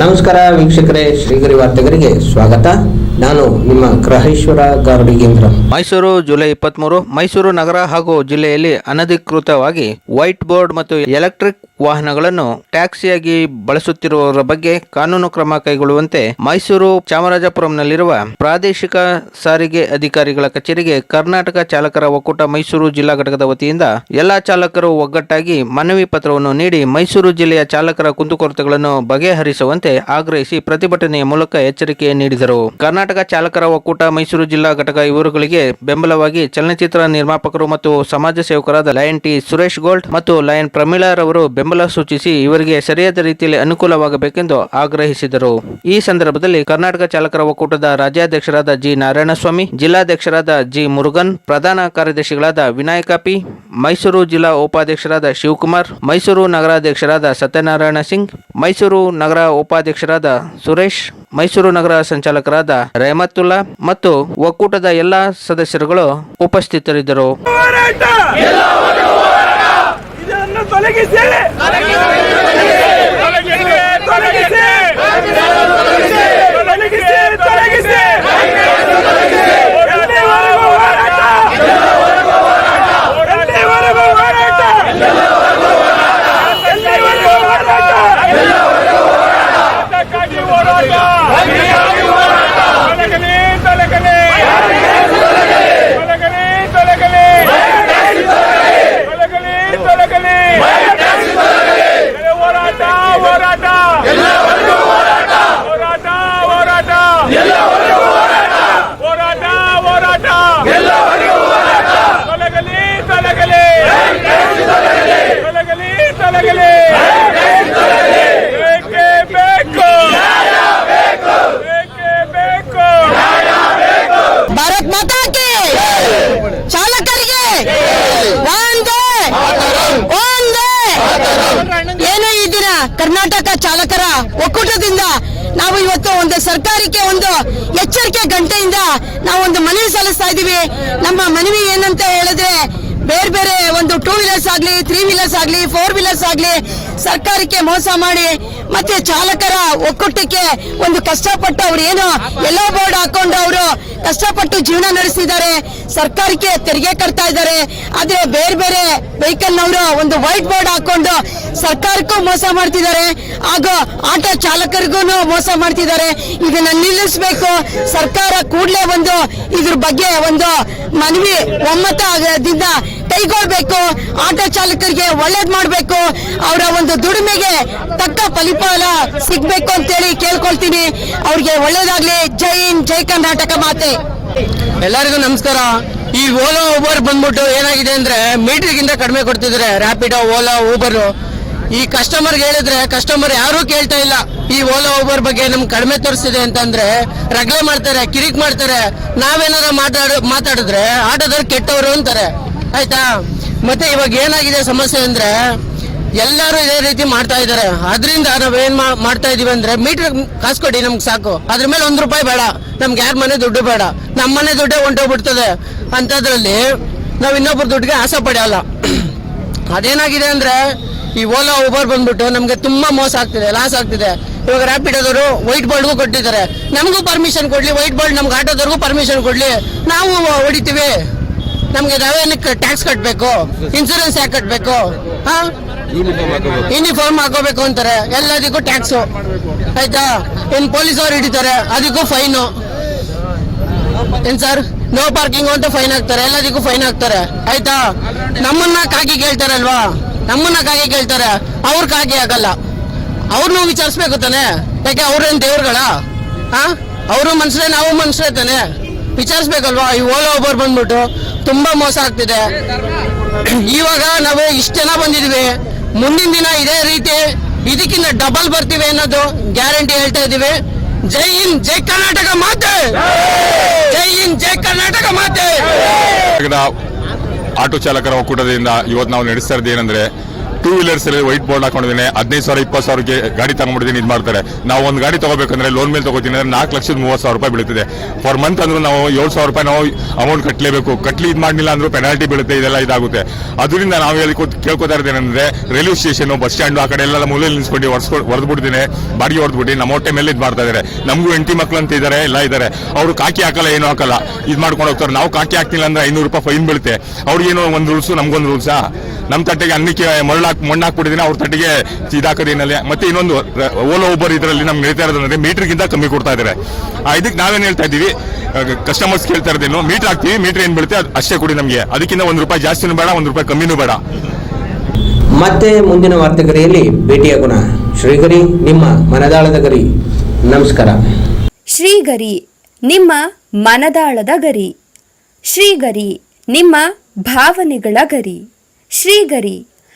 ನಮಸ್ಕಾರ ವೀಕ್ಷಕರೇ, ಶ್ರೀಗರಿ ವಾರ್ತೆಗರಿಗೆ ಸ್ವಾಗತ. ನಾನು ನಿಮ್ಮ ಗ್ರಹೇಶ್ವರ ಗಾರ್ಡಿಗೇಂದ್ರ ಮೈಸೂರು ಜುಲೈ ಇಪ್ಪತ್ಮೂರು, ಮೈಸೂರು ನಗರ ಹಾಗೂ ಜಿಲ್ಲೆಯಲ್ಲಿ ಅನಧಿಕೃತವಾಗಿ ವೈಟ್ ಬೋರ್ಡ್ ಮತ್ತು ಎಲೆಕ್ಟ್ರಿಕ್ ವಾಹನಗಳನ್ನು ಟ್ಯಾಕ್ಸಿಯಾಗಿ ಬಳಸುತ್ತಿರುವವರ ಬಗ್ಗೆ ಕಾನೂನು ಕ್ರಮ ಕೈಗೊಳ್ಳುವಂತೆ ಮೈಸೂರು ಚಾಮರಾಜಪುರಂನಲ್ಲಿರುವ ಪ್ರಾದೇಶಿಕ ಸಾರಿಗೆ ಅಧಿಕಾರಿಗಳ ಕಚೇರಿಗೆ ಕರ್ನಾಟಕ ಚಾಲಕರ ಒಕ್ಕೂಟ ಮೈಸೂರು ಜಿಲ್ಲಾ ಘಟಕದ ವತಿಯಿಂದ ಎಲ್ಲಾ ಚಾಲಕರು ಒಗ್ಗಟ್ಟಾಗಿ ಮನವಿ ಪತ್ರವನ್ನು ನೀಡಿ ಮೈಸೂರು ಜಿಲ್ಲೆಯ ಚಾಲಕರ ಕುಂದುಕೊರತೆಗಳನ್ನು ಬಗೆಹರಿಸುವಂತೆ ಆಗ್ರಹಿಸಿ ಪ್ರತಿಭಟನೆಯ ಮೂಲಕ ಎಚ್ಚರಿಕೆ ನೀಡಿದರು. ಕರ್ನಾಟಕ ಚಾಲಕರ ಒಕ್ಕೂಟ ಮೈಸೂರು ಜಿಲ್ಲಾ ಘಟಕ ಇವರುಗಳಿಗೆ ಬೆಂಬಲವಾಗಿ ಚಲನಚಿತ್ರ ನಿರ್ಮಾಪಕರು ಮತ್ತು ಸಮಾಜ ಸೇವಕರಾದ ಲಯನ್ ಟಿ ಸುರೇಶ್ ಗೋಲ್ಡ್ ಮತ್ತು ಲಯನ್ ಪ್ರಮೀಳಾರವರು ಬೆಂಬಲ ಸೂಚಿಸಿ ಇವರಿಗೆ ಸರಿಯಾದ ರೀತಿಯಲ್ಲಿ ಅನುಕೂಲವಾಗಬೇಕೆಂದು ಆಗ್ರಹಿಸಿದರು. ಈ ಸಂದರ್ಭದಲ್ಲಿ ಕರ್ನಾಟಕ ಚಾಲಕರ ಒಕ್ಕೂಟದ ರಾಜ್ಯಾಧ್ಯಕ್ಷರಾದ ಜಿ ನಾರಾಯಣಸ್ವಾಮಿ, ಜಿಲ್ಲಾಧ್ಯಕ್ಷರಾದ ಜಿ ಮುರುಗನ್, ಪ್ರಧಾನ ಕಾರ್ಯದರ್ಶಿಗಳಾದ ವಿನಾಯಕ ಪಿ, ಮೈಸೂರು ಜಿಲ್ಲಾ ಉಪಾಧ್ಯಕ್ಷರಾದ ಶಿವಕುಮಾರ್, ಮೈಸೂರು ನಗರಾಧ್ಯಕ್ಷರಾದ ಸತ್ಯನಾರಾಯಣ ಸಿಂಗ್, ಮೈಸೂರು ನಗರ ಉಪಾಧ್ಯಕ್ಷರಾದ ಸುರೇಶ್ ಮೈಸೂರು ನಗರ ಸಂಚಾಲಕರಾದ ರೆಹಮತ್ತುಲ್ಲಾ ಮತ್ತು ಒಕ್ಕೂಟದ ಎಲ್ಲಾ ಸದಸ್ಯರುಗಳು ಉಪಸ್ಥಿತರಿದ್ದರು. ತೊಲಗಿಸಿ! ಚಾಲಕರ ಒಕ್ಕೂಟದಿಂದ ನಾವು ಇವತ್ತು ಒಂದು ಸರ್ಕಾರಕ್ಕೆ ಒಂದು ಎಚ್ಚರಿಕೆ ಗಂಟೆಯಿಂದ ನಾವು ಒಂದು ಮನವಿ ಸಲ್ಲಿಸ್ತಾ ಇದ್ದೀವಿ. ನಮ್ಮ ಮನವಿ ಏನಂತ ಹೇಳಿದ್ರೆ ಬೇರೆ ಬೇರೆ ಒಂದು ಟೂ ವೀಲರ್ಸ್ ಆಗ್ಲಿ ತ್ರೀ ವೀಲರ್ಸ್ ಆಗ್ಲಿ ಫೋರ್ ವೀಲರ್ಸ್ ಆಗ್ಲಿ ಸರ್ಕಾರಕ್ಕೆ ಮೋಸ ಮಾಡಿ ಮತ್ತೆ ಚಾಲಕರ ಒಕ್ಕೂಟಕ್ಕೆ ಒಂದು ಕಷ್ಟಪಟ್ಟು ಅವ್ರು ಏನು ಎಲ್ಲೋ ಬೋರ್ಡ್ ಹಾಕೊಂಡು ಅವರು ಕಷ್ಟಪಟ್ಟು ಜೀವನ ನಡೆಸಿದ್ದಾರೆ, ಸರ್ಕಾರಕ್ಕೆ ತೆರಿಗೆ ಕಟ್ತಾ ಇದ್ದಾರೆ, ಆದ್ರೆ ಬೇರೆ ಬೇರೆ ವೆಹಿಕಲ್ ನವರು ಒಂದು ವೈಟ್ ಬೋರ್ಡ್ ಹಾಕೊಂಡು ಸರ್ಕಾರಕ್ಕೂ ಮೋಸ ಮಾಡ್ತಿದ್ದಾರೆ, ಹಾಗೂ ಆಟೋ ಚಾಲಕರಿಗೂ ಮೋಸ ಮಾಡ್ತಿದ್ದಾರೆ. ಇದನ್ನ ನಿಲ್ಲಿಸಬೇಕು. ಸರ್ಕಾರ ಕೂಡಲೇ ಒಂದು ಇದ್ರ ಬಗ್ಗೆ ಒಂದು ಮನವಿ ಒಮ್ಮತದಿಂದ ಕೈಗೊಳ್ಬೇಕು, ಆಟೋ ಚಾಲಕರಿಗೆ ಒಳ್ಳೇದ್ ಮಾಡ್ಬೇಕು, ಅವರ ಒಂದು ದುಡಿಮೆಗೆ ತಕ್ಕ ಫಲಿಫಲ ಸಿಗ್ಬೇಕು ಅಂತೇಳಿ ಕೇಳ್ಕೊಳ್ತೀನಿ. ಅವ್ರಿಗೆ ಒಳ್ಳೇದಾಗ್ಲಿ. ಜೈ ಹಿಂದ್, ಜೈ ಕರ್ನಾಟಕ ಮಾತೆ. ಎಲ್ಲರಿಗೂ ನಮಸ್ಕಾರ. ಈ ಓಲಾ, ಊಬರ್ ಬಂದ್ಬಿಟ್ಟು ಏನಾಗಿದೆ ಅಂದ್ರೆ ಮೀಟರ್ಗಿಂತ ಕಡಿಮೆ ಕೊಡ್ತಿದ್ರೆ ರ್ಯಾಪಿಡೋ ಓಲಾ, ಊಬರ್. ಈ ಕಸ್ಟಮರ್ಗೆ ಹೇಳಿದ್ರೆ ಕಸ್ಟಮರ್ ಯಾರೂ ಕೇಳ್ತಾ ಇಲ್ಲ. ಈ ಓಲಾ, ಊಬರ್ ಬಗ್ಗೆ ನಮ್ಗೆ ಕಡಿಮೆ ತೋರಿಸ್ತಿದೆ ಅಂತಂದ್ರೆ ರಗಳೆ ಮಾಡ್ತಾರೆ, ಕಿರಿಕ್ ಮಾಡ್ತಾರೆ. ನಾವೇನಾರ ಮಾತಾಡ, ಮಾತಾಡಿದ್ರೆ ಆಟೋದವ್ರು ಕೆಟ್ಟವರು ಅಂತಾರೆ. ಆಯ್ತಾ? ಮತ್ತೆ ಇವಾಗ ಏನಾಗಿದೆ ಸಮಸ್ಯೆ ಅಂದ್ರೆ ಎಲ್ಲರೂ ಇದೇ ರೀತಿ ಮಾಡ್ತಾ ಇದ್ದಾರೆ. ಅದರಿಂದ ನಾವೇನ್ ಮಾಡ್ತಾ ಇದೀವಿ ಅಂದ್ರೆ ಮೀಟರ್ ಕಾಸು ಕೊಡಿ ನಮ್ಗೆ ಸಾಕು. ಅದ್ರ ಮೇಲೆ ಒಂದ್ ರೂಪಾಯಿ ಬೇಡ. ನಮ್ಗೆ ಯಾರ ಮನೆ ದುಡ್ಡು ಬೇಡ. ನಮ್ಮ ಮನೆ ದುಡ್ಡೇ ಹೊಂಟೋಗ್ಬಿಡ್ತದೆ. ಅಂತದ್ರಲ್ಲಿ ನಾವ್ ಇನ್ನೊಬ್ರು ದುಡ್ಡಿಗೆ ಆಸೆ ಪಡೆಯಲ್ಲ. ಅದೇನಾಗಿದೆ ಅಂದ್ರೆ ಈ ಓಲಾ, ಉಬರ್ ಬಂದ್ಬಿಟ್ಟು ನಮ್ಗೆ ತುಂಬಾ ಮೋಸ ಆಗ್ತಿದೆ, ಲಾಸ್ ಆಗ್ತಿದೆ. ಇವಾಗ ರ್ಯಾಪಿಡೋದವರು ವೈಟ್ ಬೋರ್ಡ್ಗೂ ಕೊಟ್ಟಿದ್ದಾರೆ. ನಮಗೂ ಪರ್ಮಿಷನ್ ಕೊಡ್ಲಿ, ವೈಟ್ ಬೋರ್ಡ್ ನಮ್ಗೆ ಆಟೋದವ್ರಿಗೂ ಪರ್ಮಿಷನ್ ಕೊಡ್ಲಿ. ನಾವು ಹೊಡಿತೀವಿ. ನಮ್ಗೆ ರೆವೆನ್ಯೂ ಟ್ಯಾಕ್ಸ್ ಕಟ್ಟಬೇಕು ಇನ್ಸೂರೆನ್ಸ್ ಯಾಕೆ ಕಟ್ಟಬೇಕು ಹಾ? ಯೂನಿಫಾರ್ಮ್ ಹಾಕೋಬೇಕು. ಅಂತಾರೆ. ಎಲ್ಲದಕ್ಕೂ ಟ್ಯಾಕ್ಸು ಆಯ್ತಾ? ಇನ್ ಪೊಲೀಸ್ ಅವ್ರು ಹಿಡಿತಾರೆ. ಅದಕ್ಕೂ ಫೈನು ಏನ್ ಸರ್ ನೋ ಪಾರ್ಕಿಂಗ್ ಅಂತ ಫೈನ್ ಹಾಕ್ತಾರೆ. ಎಲ್ಲದಕ್ಕೂ ಫೈನ್ ಹಾಕ್ತಾರೆ. ಆಯ್ತಾ? ನಮ್ಮನ್ನ ಕಾಗಿ ಕೇಳ್ತಾರಲ್ವಾ? ನಮ್ಮನ್ನ ಕಾಗಿ ಕೇಳ್ತಾರೆ. ಅವ್ರ ಕಾಗಿ ಆಗಲ್ಲ. ಅವ್ರನ್ನೂ ವಿಚಾರಿಸ್ಬೇಕು ತಾನೆ? ಯಾಕೆ ಅವ್ರೇನ್ ದೇವ್ರುಗಳ? ಹಾ? ಅವರು ಮನುಷ್ಯರೇ ನಾವು ಮನುಷ್ಯರೇ ತಾನೆ? ವಿಚಾರಿಸ್ಬೇಕಲ್ವಾ? ಈ ಓಲಾ ಒಬ್ಬರು ಬಂದ್ಬಿಟ್ಟು ತುಂಬಾ ಮೋಸ ಆಗ್ತಿದೆ. ಇವಾಗ ನಾವು ಇಷ್ಟು ಜನ ಬಂದಿದ್ವಿ. ಮುಂದಿನ ದಿನ ಇದೇ ರೀತಿ ಇದಕ್ಕಿಂತ ಡಬಲ್ ಬರ್ತೀವಿ ಅನ್ನೋದು ಗ್ಯಾರಂಟಿ ಹೇಳ್ತಾ ಇದೀವಿ ಜೈ ಹಿಂದ್, ಜೈ ಕರ್ನಾಟಕ ಮಾತೆ! ಜೈ ಹಿಂದ್, ಜೈ ಕರ್ನಾಟಕ ಮಾತೆ! ಆಟೋ ಚಾಲಕರ ಒಕ್ಕೂಟದಿಂದ ಇವತ್ತು ನಾವು ನಡೆಸ್ತಾ ಇರೋದು ಏನಂದ್ರೆ ಟೂ ವೀಲರ್ಸ್ ಅಲ್ಲಿ ವೈಟ್ ಬೋರ್ಡ್ ಹಾಕೊಂಡಿದ್ದೀನಿ. ಹದಿನೈದು ಸಾವಿರ, ಇಪ್ಪತ್ತು ಸಾವಿರಕ್ಕೆ ಗಾಡಿ ತಗೊಂಡ್ಬಿಡ್ತೀನಿ ಇದು ಮಾಡ್ತಾರೆ. ನಾವು ಒಂದು ಗಾಡಿ ತಗೋಬೇಕಂದ್ರೆ ಲೋನ್ ಮೇಲೆ ತಗೋತೀನಿ ಅಂದ್ರೆ ನಾಲ್ಕು ಲಕ್ಷದ ಮೂವತ್ತು ಸಾವಿರ ರೂಪಾಯಿ ಬೀಳುತ್ತದೆ. ಫಾರ್ ಮಂತ್ ಅಂದ್ರೆ ನಾವು ಏಳು ಸಾವಿರ ರೂಪಾಯಿ ನಾವು ಅಮೌಂಟ್ ಕಟ್ಟಲೇಬೇಕು ಕಟ್ಲಿ ಇದು ಮಾಡಲಿಲ್ಲ ಅಂದ್ರೂ ಪೆನಾಲ್ಟಿ ಬೀಳುತ್ತೆ, ಇದೆಲ್ಲ ಇದಾಗುತ್ತೆ. ಅದರಿಂದ ನಾವು ಹೇಳಿ ಕೇಳ್ಕೊತಾ ಅಂದ್ರೆ ರೈಲ್ವೆ ಸ್ಟೇಷನ್ ಬಸ್ ಸ್ಟ್ಯಾಂಡ್ ಆ ಕಡೆ ಎಲ್ಲ ಮೂಲೆಯಲ್ಲಿ ನಿಲ್ಸ್ಕೊಂಡು ಹೊರದ್ಬಿಡ್ತೀನಿ ಬಾಡಿಗೆ ಹೊಡೆದ್ಬಿಟ್ಟು ನಮ್ಮ ಹೊಟ್ಟೆ ಮೇಲೆ ಇದು ಮಾಡ್ತಾ ಇದ್ದಾರೆ ನಮಗೂ ಎಂಟಿ ಮಕ್ಳು ಅಂತ ಇದ್ದಾರೆ ಎಲ್ಲ ಇದ್ದಾರೆ ಅವರು ಕಾಕಿ ಹಾಕಲ್ಲ, ಏನು ಹಾಕಲ್ಲ. ಇದು ಮಾಡ್ಕೊಂಡು ಹೋಗ್ತಾರೆ. ನಾವು ಕಾಕಿ ಹಾಕ್ತಿಲ್ಲ ಅಂದ್ರೆ ಐನೂರು ರೂಪಾಯಿ ಫೈನ್ ಬೀಳುತ್ತೆ. ಅವ್ರಿಗೇನೋ ಒಂದು ರೂಲ್ಸು ನಮ್ಗೊಂದು ರೂಲ್ಸಾ ನಮ್ಮ ತಟ್ಟೆಗೆ ಅನ್ನಕ್ಕೆ ಮರಳು ಹಾಕಿ ಮಣ್ಣು ಹಾಕ್ಬಿಟ್ಟಿದ್ದೀನಿ ಅವ್ರ ತಟ್ಟಿಗೆ ಇದಾಕೋದೇನಲ್ಲಿ ಮತ್ತೆ ಇನ್ನೊಂದು ಓಲೋ ಓಬರ್ ಇದರಲ್ಲಿ ನಮ್ಗೆ ನಡೀತಾ ಇರೋದಂದ್ರೆ ಮೀಟರ್ಗಿಂತ ಕಮ್ಮಿ ಕೊಡ್ತಾ ಇದ್ದಾರೆ. ಆ, ಇದಕ್ಕೆ ನಾವೇನ್ ಹೇಳ್ತಾ ಇದ್ದೀವಿ? ಕಸ್ಟಮರ್ಸ್ ಕೇಳ್ತಾ ಇರೋದೇನು ಮೀಟರ್ ಹಾಕ್ತೀವಿ ಮೀಟರ್ ಏನ್ ಬೀಳುತ್ತೆ ಅದು ಅಷ್ಟೇ ಕೊಡಿ ನಮಗೆ. ಅದಕ್ಕಿಂತ ಒಂದು ರೂಪಾಯಿ ಜಾಸ್ತಿನೂ ಬೇಡ ಒಂದು ರೂಪಾಯಿ ಕಮ್ಮಿನೂ ಬೇಡ. ಮತ್ತೆ ಮುಂದಿನ ವಾರ್ತೆಗರಿಯಲ್ಲಿ ಭೇಟಿಯಾಗೋಣ ಶ್ರೀಗರಿ ನಿಮ್ಮ ಮನದಾಳದ ಗರಿ. ನಮಸ್ಕಾರ. ಶ್ರೀಗರಿ ನಿಮ್ಮ ಮನದಾಳದ ಗರಿ. ಶ್ರೀಗರಿ ನಿಮ್ಮ ಭಾವನೆಗಳ ಗರಿ. ಶ್ರೀಗರಿ